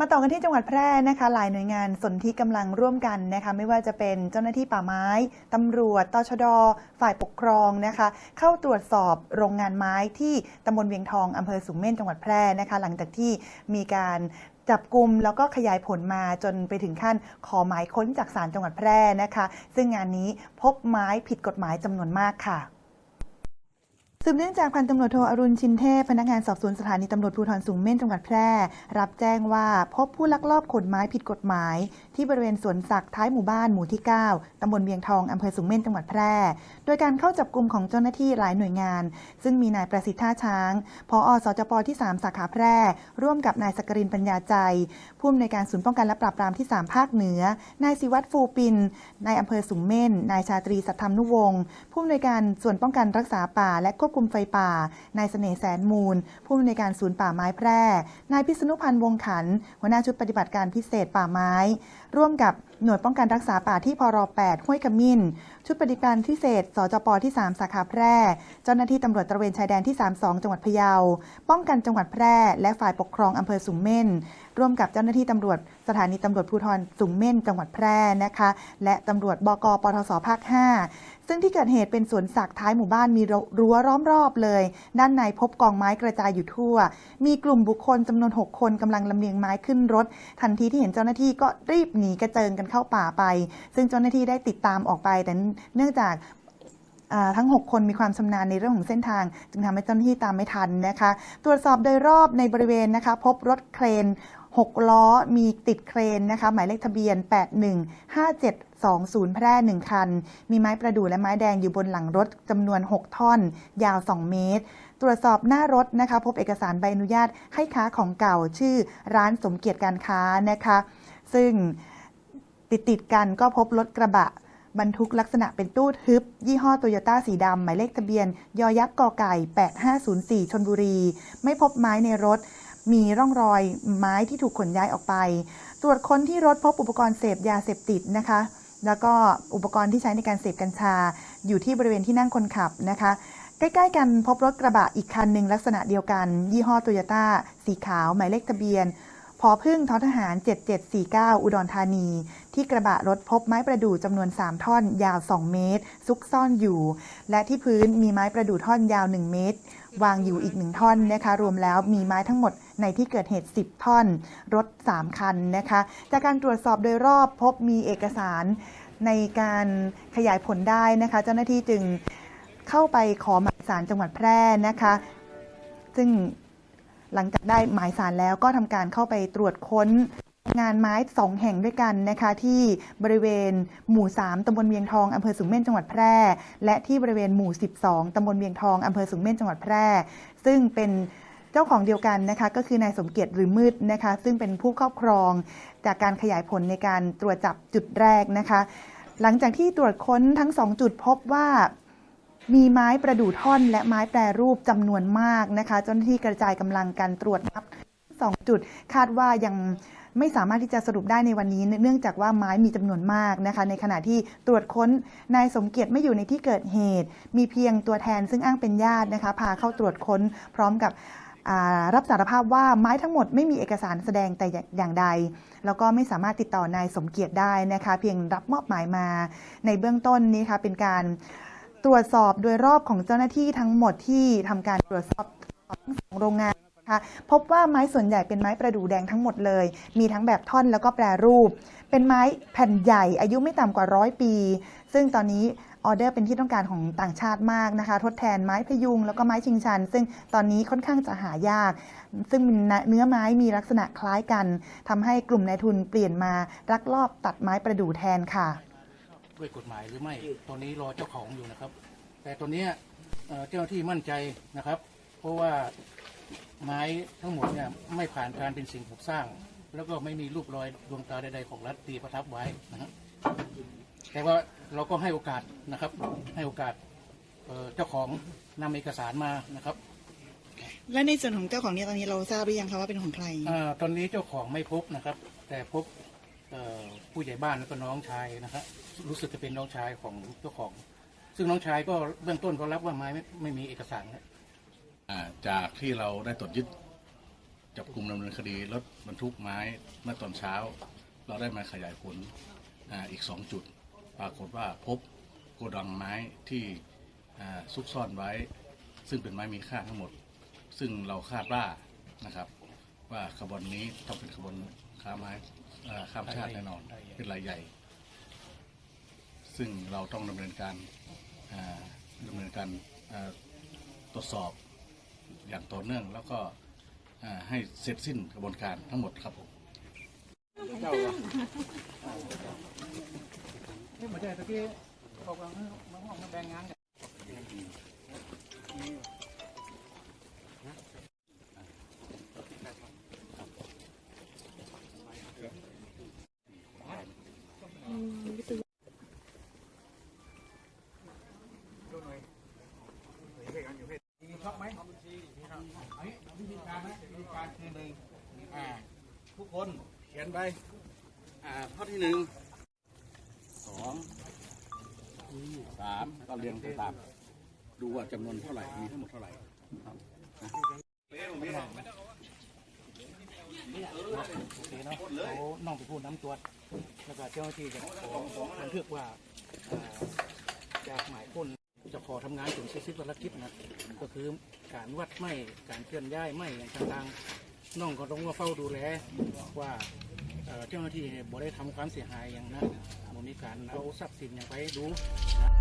มาต่อกันที่จังหวัดแพร่นะคะ หลายหน่วยงานสนที่กำลังร่วมกันนะคะ ไม่ว่าจะเป็นเจ้าหน้าที่ป่าไม้ตำรวจตชด ฝ่ายปกครองนะคะ เข้าตรวจสอบโรงงานไม้ที่ตำบลเวียงทองอำเภอสูงเม่นจังหวัดแพร่นะคะ หลังจากที่มีการจับกลุ่มแล้วก็ขยายผลมาจนไปถึงขั้นขอหมายค้นจากศาลจังหวัดแพร่นะคะ ซึ่งงานนี้พบไม้ผิดกฎหมายจำนวนมากค่ะ สืบเนื่องจากพันตำรวจโทอรุณชินเทพพนักงานสอบสวนสถานีตำรวจภูธรสูงเม่นจังหวัดแพร่ รับแจ้งว่าพบผู้ลักลอบขนไม้ผิดกฎหมาย ที่บริเวณสวนสักท้ายหมู่บ้านหมู่ที่ 9ตำบลเวียงทองอำเภอสูงเม่นจังหวัดแพร่ โดยการเข้าจับกลุ่มของเจ้าหน้าที่หลายหน่วยงาน ซึ่งมีนายประสิทธิ์ท่าช้างพออสจปที่ 3 สาขาแพร่ ร่วมกับนายสกรินปัญญาใจผู้อำนวยการศูนย์ป้องกันและปราบปรามที่ 3 ภาคเหนือนายศิวัตรฟูปินนายอำเภอสูงเม่นนายชาตรีสัทธรรมนุวงศ์ผู้อำนวยการส่วนป้องกันรักษาป่าและควบคุมคุณไฟป่า นายเสน่ห์แสนมูล ผู้อำนวยการศูนย์ป่าไม้แพร่ นายพิษณุพันธ์วงขัน หัวหน้าชุดปฏิบัติการพิเศษป่าไม้ ร่วมกับหน่วยป้องกันรักษาป่าที่พร8ห้วยขมิ้น ชุดปฏิบัติการพิเศษ สจปที่ 3 สาขาแพร่ เจ้าหน้าที่ตำรวจตระเวนชายแดนที่ 32 จังหวัดพะเยา ป้องกันจังหวัดแพร่ และฝ่ายปกครองอำเภอสูงเม่น ร่วมกับเจ้าหน้าที่ตำรวจสถานีตำรวจภูธรสูงเม่นจังหวัดแพร่นะคะ และตำรวจบกปทศภาค 5 ซึ่งที่เกิดเหตุเป็นสวนสักท้ายหมู่บ้านมีรั้วล้อมรอบเลย ด้านในพบกองไม้กระจายอยู่ทั่ว มีกลุ่มบุคคลจำนวน 6 คนกำลังลำเลียงไม้ขึ้นรถ ทันทีที่เห็นเจ้าหน้าที่ก็รีบหนีกระเจิงกันเข้าป่าไป ซึ่งเจ้าหน้าที่ได้ติดตามออกไปแต่เนื่องจากทั้ง 6 คนมีความชำนาญในเรื่องของเส้นทาง จึงทำให้เจ้าหน้าที่ตามไม่ทันนะคะ ตรวจสอบโดยรอบในบริเวณนะคะ พบรถเครน 6 ล้อมีติดเครนนะคะ หมายเลขทะเบียน 815720 แพร่ 1 คัน มีไม้ประดู่และไม้แดงอยู่บนหลังรถจำนวน 6 ท่อน ยาว 2 เมตร ตรวจสอบหน้ารถนะคะ พบเอกสารใบอนุญาตให้ค้าของเก่าชื่อร้านสมเกียรติการค้านะคะ ซึ่งติดติดกันก็พบรถกระบะบรรทุกลักษณะเป็นตู้ทึบ ยี่ห้อโตโยต้าสีดำ หมายเลขทะเบียน ยอยักษ์กอไก่ 8504 ชนบุรี ไม่พบไม้ในรถ มีร่องรอยไม้ที่ถูกขนย้ายออกไป ตรวจค้นที่รถพบอุปกรณ์เสพยาเสพติดนะคะ แล้วก็อุปกรณ์ที่ใช้ในการเสพกัญชา อยู่ที่บริเวณที่นั่งคนขับนะคะใกล้ๆกันพบรถกระบะอีกคันหนึ่งลักษณะเดียวกัน ยี่ห้อโตโยต้าสีขาว หมายเลขทะเบียนพอพึ่งทอทหาร 7749 อุดรธานี ที่กระบะรถพบไม้ประดู่จำนวน 3 ท่อน ยาว 2 เมตร ซุกซ่อนอยู่ และที่พื้นมีไม้ประดู่ท่อนยาว 1 เมตร วางอยู่อีก 1 ท่อนนะคะ รวมแล้วมีไม้ทั้งหมด ในที่เกิดเหตุ 10 ท่อน รถ 3 คันนะคะ จากการตรวจสอบโดยรอบพบมีเอกสารในการขยายผลได้นะคะ เจ้าหน้าที่จึงเข้าไปขอหมายสารจังหวัดแพร่นะคะ ซึ่งหลังจากได้หมายสารแล้วก็ทำการเข้าไปตรวจค้นงานไม้สองแห่งด้วยกันนะคะที่บริเวณหมู่ 3ตำบลเวียงทองอำเภอสูงเม่นจังหวัดแพร่ และที่บริเวณหมู่ 12ตำบลเวียงทองอำเภอสูงเม่นจังหวัดแพร่ ซึ่งเป็น จ้าของเดียวกันนะคะก็คือนายสมเกียรติหรือมืดนะคะซึ่งเป็นผู้ครอบครองจากการขยายผลในการตรวจจับจุดแรกนะคะ หลังจากที่ตรวจค้นทั้งสองจุดพบว่ามีไม้ประดู่ท่อนและไม้แปรรูปจำนวนมากนะคะเจ้าหน้าที่กระจายกำลังการตรวจนับสองจุดคาดว่ายังไม่สามารถที่จะสรุปได้ในวันนี้ เนื่องจากว่าไม้มีจำนวนมากนะคะ ในขณะที่ตรวจค้นนายสมเกียรติไม่อยู่ในที่เกิดเหตุ มีเพียงตัวแทนซึ่งอ้างเป็นญาตินะคะ พาเข้าตรวจค้นพร้อมกับ รับสารภาพว่าไม้ทั้งหมดไม่มีเอกสารแสดงแต่อย่างใด แล้วก็ไม่สามารถติดต่อนายสมเกียรติได้นะคะ เพียงรับมอบหมายมาในเบื้องต้นนี้ค่ะเป็นการตรวจสอบโดยรอบของเจ้าหน้าที่ทั้งหมดที่ทำการตรวจสอบทั้งสองโรงงานนะคะพบว่าไม้ส่วนใหญ่เป็นไม้ประดู่แดงทั้งหมดเลย มีทั้งแบบท่อนแล้วก็แปรรูป เป็นไม้แผ่นใหญ่อายุไม่ต่ำกว่าร้อยปี ซึ่งตอนนี้ ออเดอร์เป็นที่ต้องการของต่างชาติมากนะคะ ทดแทนไม้พยุงแล้วก็ไม้ชิงชัน ซึ่งตอนนี้ค่อนข้างจะหายาก ซึ่งเนื้อไม้มีลักษณะคล้ายกันทำให้กลุ่มนายทุนเปลี่ยนมารักลอบตัดไม้ประดู่แทนค่ะด้วยกฎหมายหรือไม่ตอนนี้รอเจ้าของอยู่นะครับ แต่ตอนนี้เอ่อเจ้าหน้าที่มั่นใจนะครับ เพราะว่าไม้ทั้งหมดเนี่ยไม่ผ่านการเป็นสิ่งปลูกสร้าง แล้วก็ไม่มีรูปรอยดวงตาใดๆของรัฐตีประทับไว้นะครับ แต่ว่าเราก็ให้โอกาสนะครับ ให้โอกาสเอ่อเจ้าของนำเอกสารมานะครับ และในส่วนของเจ้าของเนี่ยตอนนี้เราทราบหรือยังคะว่าเป็นของใครเอ่อตอนนี้เจ้าของไม่พบนะครับ แต่พบเอ่อผู้ใหญ่บ้านแล้วก็น้องชายนะครับรู้สึกจะเป็นน้องชายของเจ้าของ ซึ่งน้องชายก็เบื้องต้นก็รับว่าไม้ไม่ไม่มีเอกสารนะอ่าจากที่เราได้ตรวจยึดจับกลุ่มดำเนินคดีรถบรรทุกไม้เมื่อตอนเช้า เราได้มาขยายผลอาอีก2จุด ปรากฏว่าพบโกดังไม้ที่ซุกซ่อนไว้ ซึ่งเป็นไม้มีค่าทั้งหมด ซึ่งเราคาดว่านะครับว่าขบวนนี้ต้องเป็นขบวนค้าไม้ข้ามชาติแน่นอนเป็นรายใหญ่ ซึ่งเราต้องดำเนินการอ่าดำเนินการตรวจสอบอย่างต่อเนื่อง แล้วก็ให้เสร็จสิ้นกระบวนการทั้งหมดครับผม นี่หมาได้ตะกี้บอกว่ามาห้องมาแบ่งงานกันมีช็อกไหมอันนี้วิธีการนะวิธีการคือหนึ่งอ่าทุกคนเขียนไปอ่าข้อที่หนึ่ง สามก็เรียงไปตาม ดูว่าจำนวนเท่าไหร่ มีทั้งหมดเท่าไหร่นะโอเคเนาะเขาน้องไปพูดน้ำตรวจแล้วก็เจ้าหน้าที่จะขอบันทึกว่าอ่าจากหมายค้นจะขอทำงานถึงเสร็จสิ้นภารกิจนะก็คือการวัดไม่การเคลื่อนย้ายไม่อย่างต่างๆน้องก็ต้องมาเฝ้าดูแลว่า เจ้าหน้าที่เนี่ยบ่ได้ทำความเสียหายอย่างนั้นบ่มีการเอาทรัพย์สินอย่างไปดูนะ